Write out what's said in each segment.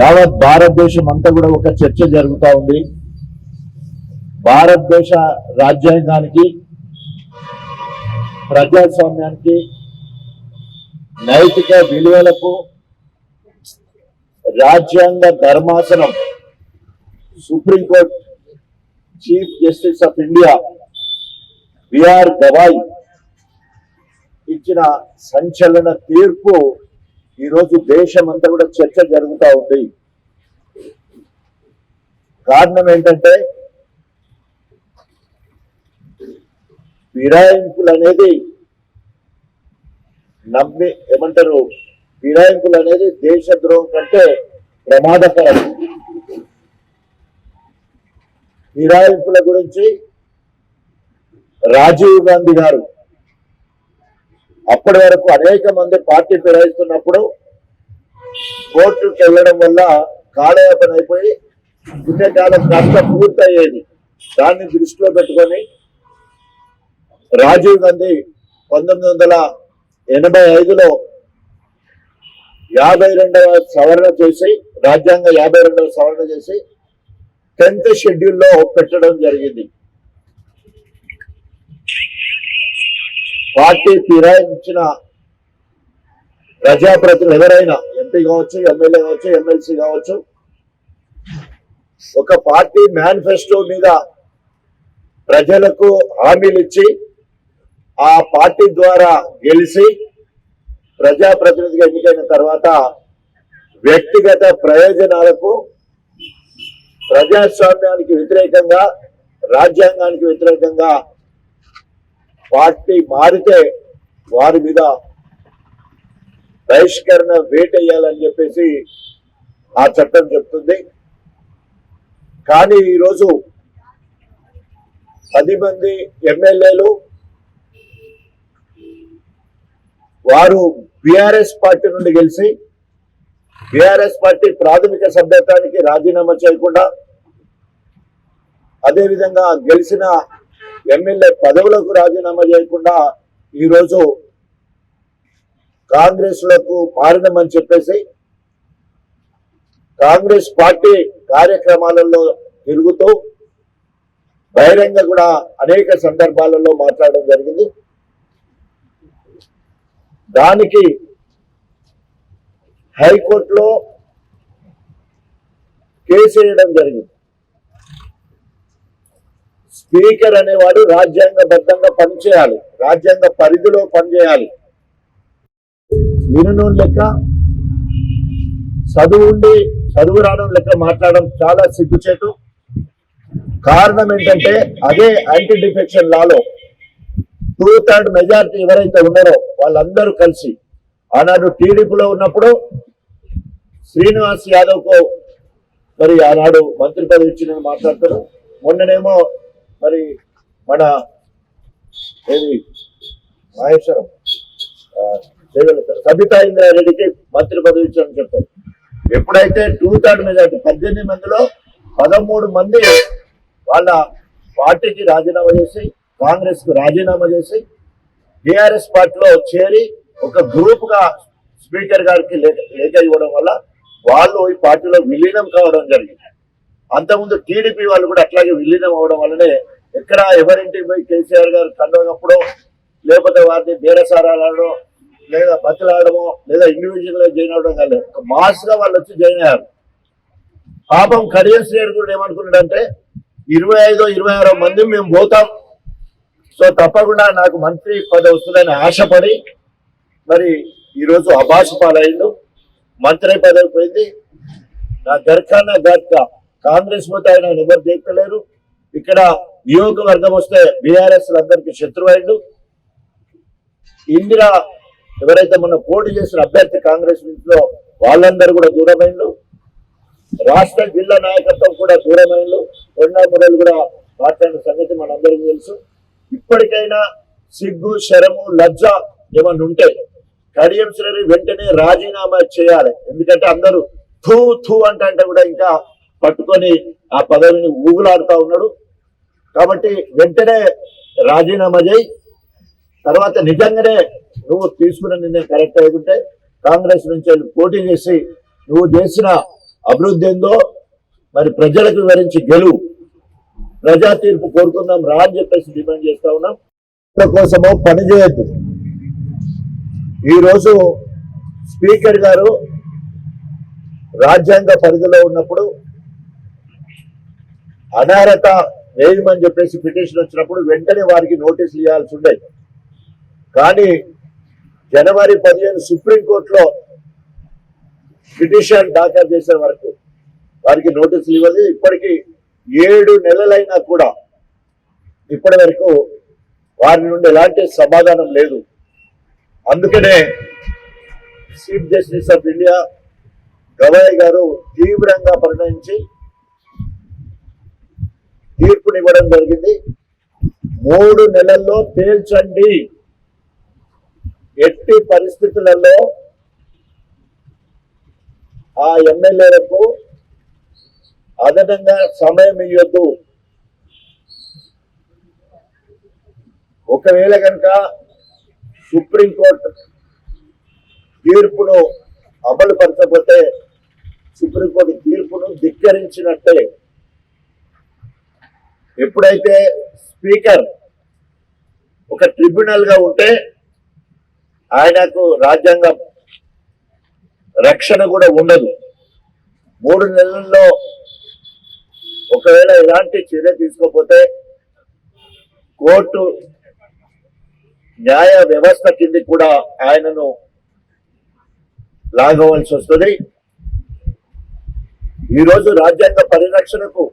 యావత్ భారతదేశం అంతా కూడా ఒక చర్చ జరుగుతా ఉంది. భారతదేశ రాజ్యాంగానికి ప్రజాస్వామ్యానికి నైతిక విలువలకు రాజ్యాంగ ధర్మాసనం supreme court chief justice of India B R Gavai ఇచ్చిన సంచలన తీర్పు ఈరోజు దేశం అంతా కూడా చర్చ జరుగుతూ ఉంది. కారణం ఏంటంటే ఫిరాయింపులు అనేది నమ్మి ఏమంటారు ఫిరాయింపులు అనేది దేశద్రోహం కంటే ప్రమాదకరం. ఫిరాయింపుల గురించి రాజీవ్ గాంధీ గారు అప్పటి వరకు అనేక మంది పార్టీ ఫిరాయిస్తున్నప్పుడు కోర్టుకు వెళ్ళడం వల్ల కాలయాపన అయిపోయి పుణ్యకాలం కాస్త పూర్తయ్యేది. దాన్ని దృష్టిలో పెట్టుకొని రాజీవ్ గాంధీ పంతొమ్మిది వందల ఎనభై ఐదులో యాభై రెండవ సవరణ చేసి రాజ్యాంగ యాభై రెండవ సవరణ చేసి టెన్త్ షెడ్యూల్లో పెట్టడం జరిగింది. పార్టీ ఫిరాయించిన ప్రజాప్రతినిధులు ఎవరైనా ఎంపీ కావచ్చు ఎమ్మెల్యే కావచ్చు ఎమ్మెల్సీ కావచ్చు ఒక పార్టీ మేనిఫెస్టో మీద ప్రజలకు హామీలు ఇచ్చి ఆ పార్టీ ద్వారా గెలిచి ప్రజాప్రతినిధిగా ఎన్నికైన తర్వాత వ్యక్తిగత ప్రయోజనాలకు ప్రజాస్వామ్యానికి వ్యతిరేకంగా రాజ్యాంగానికి వ్యతిరేకంగా పార్టీ మారితే వారి మీద బహిష్కరణ వేటేయాలని చెప్పేసి ఆ చట్టం చెప్తుంది. కానీ ఈరోజు పది మంది ఎమ్మెల్యేలు వారు బీఆర్ఎస్ పార్టీ నుండి గెలిచి బీఆర్ఎస్ పార్టీ ప్రాథమిక సభ్యత్వానికి రాజీనామా చేయకుండా అదేవిధంగా గెలిచిన ఎమ్మెల్యే పదవులకు రాజీనామా చేయకుండా ఈరోజు కాంగ్రెస్లకు మారినమని చెప్పేసి కాంగ్రెస్ పార్టీ కార్యక్రమాలలో తిరుగుతూ బహిరంగ కూడా అనేక సందర్భాలలో మాట్లాడడం జరిగింది. దానికి హైకోర్టులో కేసు వేయడం జరిగింది. స్పీకర్ అనేవాడు రాజ్యాంగబద్ధంగా పనిచేయాలి. రాజ్యాంగ పరిధిలో పనిచేయాలి. వినను లెక్క చదువు ఉండి చదువు రావడం లెక్క మాట్లాడడం చాలా సిగ్గుచేటు. కారణం ఏంటంటే అదే యాంటీ డిఫెక్షన్ లాలో టూ థర్డ్ మెజారిటీ ఎవరైతే ఉన్నారో వాళ్ళందరూ కలిసి ఆనాడు టీడీపీలో ఉన్నప్పుడు శ్రీనివాస్ యాదవ్కు మరి ఆనాడు మంత్రి పదవి ఇచ్చిన మాట్లాడతారు. మొన్ననేమో మరి మన ఏది మహేశ్వరం సబితా ఇంద్రారెడ్డికి మంత్రి పదవి ఇచ్చారని చెప్తారు ఎప్పుడైతే టూ థర్డ్ మెజార్టీ పద్దెనిమిది మందిలో పదమూడు మంది వాళ్ళ పార్టీకి రాజీనామా చేసి కాంగ్రెస్కు రాజీనామా చేసి టీఆర్ఎస్ పార్టీలో చేరి ఒక గ్రూప్గా స్పీకర్ గారికి లేఖ ఇవ్వడం వల్ల వాళ్ళు ఈ పార్టీలో విలీనం కావడం జరిగింది. అంతకుముందు టీడీపీ వాళ్ళు కూడా అట్లాగే విలీనం అవడం వల్లనే ఎక్కడ ఎవరింటికి పోయి కేసీఆర్ గారు కండోనప్పుడు లేకపోతే వారిని బేరసారాడో లేదా బతులాడమో లేదా ఇండివిజువల్గా జాయిన్ అవడం కాదు ఒక మాస్గా వాళ్ళు వచ్చి జాయిన్ అయ్యారు. పాపం కడియం శ్రీయర్ కూడా ఏమనుకున్నాడంటే ఇరవై ఐదో ఇరవై ఆరో మంది మేము పోతాం. సో తప్పకుండా నాకు మంత్రి పదవి వస్తుందని ఆశపడి మరి ఈరోజు అభాష పాలైండు మంత్రి పదవి పోయింది. నా గర్ఖానా గర్ఖ కాంగ్రెస్ పోతే ఆయన ఎవరు దేక్కలేరు. ఇక్కడ నియోజకవర్గం వస్తే బీఆర్ఎస్ అందరికి శత్రువైండు. ఇందిరా ఎవరైతే మొన్న పోటీ చేసిన అభ్యర్థి కాంగ్రెస్ నుంచిలో వాళ్ళందరూ కూడా దూరమైండు. రాష్ట్ర జిల్లా నాయకత్వం కూడా దూరమైండు. కొండా మురళి కూడా మాట్లాడిన సంగతి మనందరికీ తెలుసు. ఇప్పటికైనా సిగ్గు శరము లజ్జ ఏమన్నా ఉంటే కడియం శ్రీ వెంటనే రాజీనామా చేయాలి. ఎందుకంటే అందరూ థూ థూ అంటే అంటే కూడా ఇంకా పట్టుకొని ఆ పదవిని ఊగులాడుతా ఉన్నాడు. కాబట్టి వెంటనే రాజీనామా చేయి. తర్వాత నిజంగానే నువ్వు తీసుకున్న నిర్ణయం కరెక్ట్ అవుతుంటే కాంగ్రెస్ నుంచి పోటీ చేసి నువ్వు చేసిన అభివృద్ధి ఏందో మరి ప్రజలకు వివరించి గెలువు. ప్రజా తీర్పు కోరుకుందాం రా అని చెప్పేసి డిమాండ్ చేస్తా ఉన్నాం. కోసమో పని చేయొద్దు. ఈరోజు స్పీకర్ గారు రాజ్యాంగ పరిధిలో ఉన్నప్పుడు అనర్హత వేయమని చెప్పేసి పిటిషన్ వచ్చినప్పుడు వెంటనే వారికి నోటీసులు ఇవ్వాల్సి ఉండేది. కానీ జనవరి పదిహేను సుప్రీంకోర్టులో పిటిషన్ దాఖలు చేసే వరకు వారికి నోటీసులు ఇవ్వదు ఇప్పటికి ఏడు నెలలైనా కూడా ఇప్పటి వరకు వారి నుండి ఎలాంటి సమాధానం లేదు. అందుకనే chief justice of India Gavai గారు తీవ్రంగా పరిణమించి తీర్పునివ్వడం జరిగింది. మూడు నెలల్లో తేల్చండి. ఎట్టి పరిస్థితులలో ఆ ఎమ్మెల్యేలకు అదనంగా సమయం ఇవ్వద్దు ఒకవేళ కనుక సుప్రీంకోర్టు తీర్పును అమలుపరచకపోతే సుప్రీంకోర్టు తీర్పును ధిక్కరించినట్టే ఎప్పుడైతే స్పీకర్ ఒక ట్రిబ్యునల్గా ఉంటే ఆయనకు రాజ్యాంగం రక్షణ కూడా ఉండదు. మూడు నెలల్లో ఒకవేళ ఎలాంటి చర్య తీసుకోకపోతే కోర్టు న్యాయ వ్యవస్థ కింద కూడా ఆయనను లాగవలసి వస్తుంది. ఈరోజు రాజ్యాంగ పరిరక్షణకు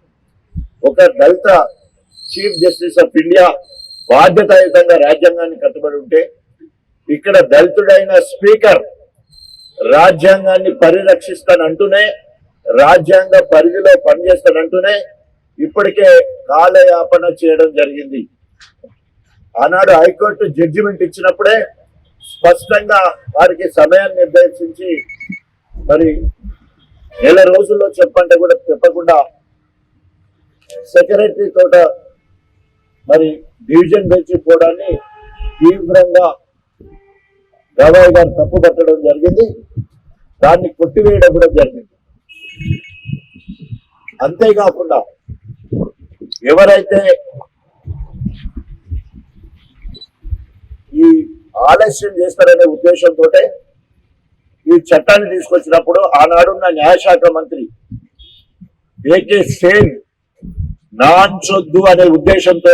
ఒక దళిత చీఫ్ జస్టిస్ ఆఫ్ ఇండియా బాధ్యతాయుతంగా రాజ్యాంగాన్ని కట్టుబడి ఉంటే ఇక్కడ దళితుడైన స్పీకర్ రాజ్యాంగాన్ని పరిరక్షిస్తానంటూనే రాజ్యాంగ పరిధిలో పనిచేస్తానంటూనే ఇప్పటికే కాలయాపన చేయడం జరిగింది. ఆనాడు హైకోర్టు జడ్జిమెంట్ ఇచ్చినప్పుడే స్పష్టంగా వారికి సమయాన్ని నిర్దేశించి మరి నెల రోజుల్లో చెప్పంటే కూడా చెప్పకుండా సెక్రటరీ తోట మరి డివిజన్ బెంచ్ పోవడాన్ని తీవ్రంగా గవాయి గారు తప్పుపట్టడం జరిగింది. దాన్ని కొట్టివేయడం కూడా జరిగింది. అంతేకాకుండా ఎవరైతే ఈ ఆలస్యం చేస్తారనే ఉద్దేశంతో ఈ చట్టాన్ని తీసుకొచ్చినప్పుడు ఆనాడున్న న్యాయశాఖ మంత్రి ఏకే సేన్ నాంచొద్దు అనే ఉద్దేశంతో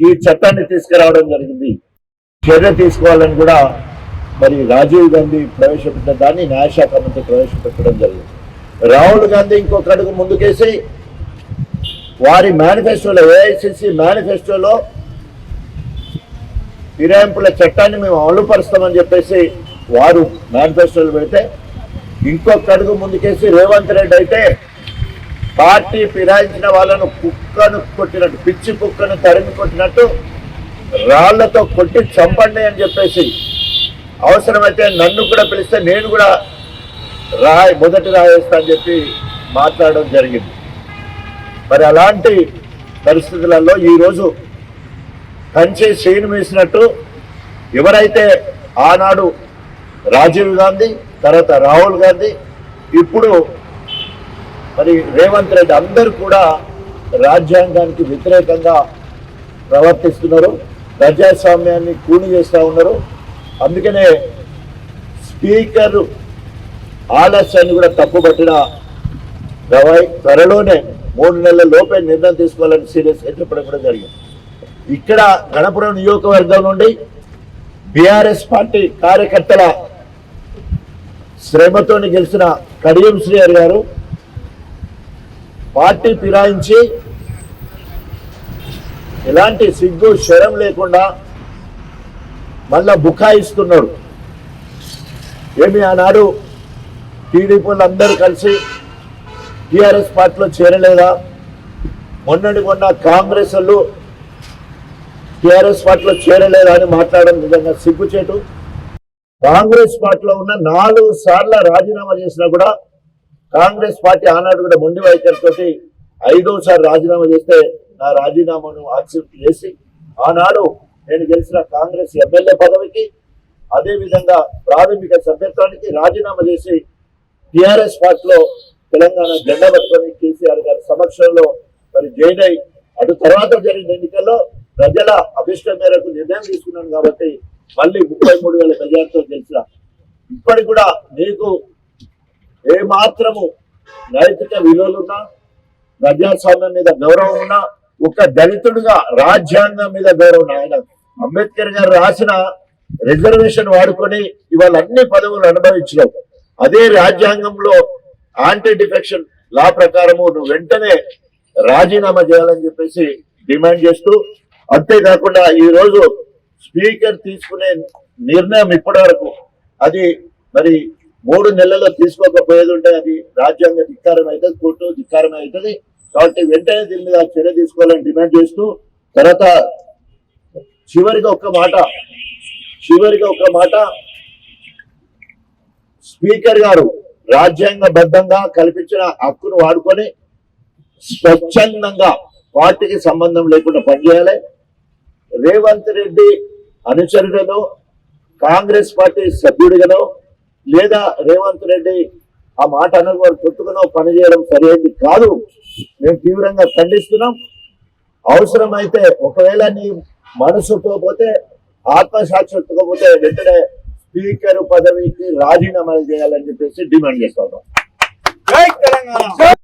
ఈ చట్టాన్ని తీసుకురావడం జరిగింది. చర్య తీసుకోవాలని కూడా మరి రాజీవ్ గాంధీ ప్రవేశపెట్టిన దాన్ని న్యాయశాఖ మంత్రి ప్రవేశపెట్టడం జరిగింది. రాహుల్ గాంధీ ఇంకొక అడుగు ముందుకేసి వారి మేనిఫెస్టోలో ఏఐసిసి మేనిఫెస్టోలో ఫిరాయింపుల చట్టాన్ని మేము అమలుపరుస్తామని చెప్పేసి వారు మేనిఫెస్టోలు పెడితే ఇంకొక అడుగు ముందుకేసి రేవంత్ రెడ్డి అయితే పార్టీ ఫిరాయించిన వాళ్ళను కుక్కను కొట్టినట్టు పిచ్చి కుక్కను తరిమి కొట్టినట్టు రాళ్ళతో కొట్టి చంపండి అని చెప్పేసి అవసరమైతే నన్ను కూడా పిలిస్తే నేను కూడా రాయ్ మొదటి రాయేస్తా అని చెప్పి మాట్లాడడం జరిగింది. మరి అలాంటి పరిస్థితులలో ఈరోజు కంచి శ్రీను వేసినట్టు ఎవరైతే ఆనాడు రాజీవ్ గాంధీ తర్వాత రాహుల్ గాంధీ ఇప్పుడు మరి రేవంత్ రెడ్డి అందరూ కూడా రాజ్యాంగానికి వ్యతిరేకంగా ప్రవర్తిస్తున్నారు ప్రజాస్వామ్యాన్ని కూని చేస్తూ ఉన్నారు. అందుకనే స్పీకర్ ఆలస్యాన్ని కూడా తప్పుపట్టిన గవాయ్ త్వరలోనే మూడు నెలల లోపే నిర్ణయం తీసుకోవాలని సీరియస్గా చెప్పడం కూడా జరిగింది. ఇక్కడ గణపురం నియోజకవర్గం నుండి బీఆర్ఎస్ పార్టీ కార్యకర్తల శ్రమతోని గెలిచిన కడియం శ్రీహరి గారు పార్టీ ఫిరాయించి ఎలాంటి సిగ్గు శరం లేకుండా మళ్ళా బుకాయిస్తున్నాడు ఏమి ఆనాడు టీడీపీ అందరూ కలిసి టీఆర్ఎస్ పార్టీలో చేరలేదా? మొన్నటి మొన్న కాంగ్రెస్ వాళ్ళు టీఆర్ఎస్ పార్టీలో చేరలేదా అని మాట్లాడడం నిజంగా సిగ్గుచేటు. కాంగ్రెస్ పార్టీలో ఉన్న నాలుగు సార్లు రాజీనామా చేసినా కూడా కాంగ్రెస్ పార్టీ ఆనాడు కూడా మొండి వైఖరితో ఐదోసారి రాజీనామా చేస్తే నా రాజీనామాను యాక్సెప్ట్ చేసి ఆనాడు నేను గెలిచిన కాంగ్రెస్ ఎమ్మెల్యే పదవికి అదే విధంగా ప్రాథమిక సభ్యత్వానికి రాజీనామా చేసి టిఆర్ఎస్ పార్టీలో తెలంగాణ జెండా పట్టుకొని కేసీఆర్ గారి సమక్షంలో మరి జైన్ అయి అటు తర్వాత జరిగిన ఎన్నికల్లో ప్రజల అభిష్టం మేరకు నిర్ణయం తీసుకున్నాను కాబట్టి మళ్ళీ ముప్పై మూడు వేల మెజార్టీతో గెలిచిన. ఇప్పటికి కూడా నీకు ఏ మాత్రము నైతిక విలువలున్నా ప్రజాస్వామ్యం మీద గౌరవం ఉన్నా ఒక దళితుడిగా రాజ్యాంగం మీద గౌరవం ఉన్నా. ఆయన అంబేద్కర్ గారు రాసిన రిజర్వేషన్ వాడుకొని ఇవాళ అన్ని పదవులు అనుభవించినావు అదే రాజ్యాంగంలో యాంటీ డిఫెక్షన్ లా ప్రకారము నువ్వు వెంటనే రాజీనామా చేయాలని చెప్పేసి డిమాండ్ చేస్తూ అంతేకాకుండా ఈ రోజు స్పీకర్ తీసుకునే నిర్ణయం ఇప్పటి వరకు అది మరి మూడు నెలల్లో తీసుకోకపోయేది ఉంటే అది రాజ్యాంగ ధిక్కారం అవుతుంది కోర్టు ధిక్కారం అవుతుంది. కాబట్టి వెంటనే దీని మీద చర్య తీసుకోవాలని డిమాండ్ చేస్తూ తర్వాత చివరిగా ఒక మాట చివరిగా ఒక మాట. స్పీకర్ గారు రాజ్యాంగబద్ధంగా కల్పించిన హక్కును వాడుకొని స్వచ్ఛందంగా పార్టీకి సంబంధం లేకుండా పనిచేయాలి. రేవంత్ రెడ్డి అనుచరుడను కాంగ్రెస్ పార్టీ సభ్యుడిగాను లేదా రేవంత్ రెడ్డి ఆ మాట అనుకుని పని పనిచేయడం సరైనది కాదు. మేము తీవ్రంగా ఖండిస్తున్నాం. అవసరమైతే ఒకవేళ నీ మనసు పోతే ఆత్మసాక్షి పోతే వెంటనే స్పీకర్ పదవికి రాజీనామా చేయాలని చెప్పేసి డిమాండ్ చేస్తా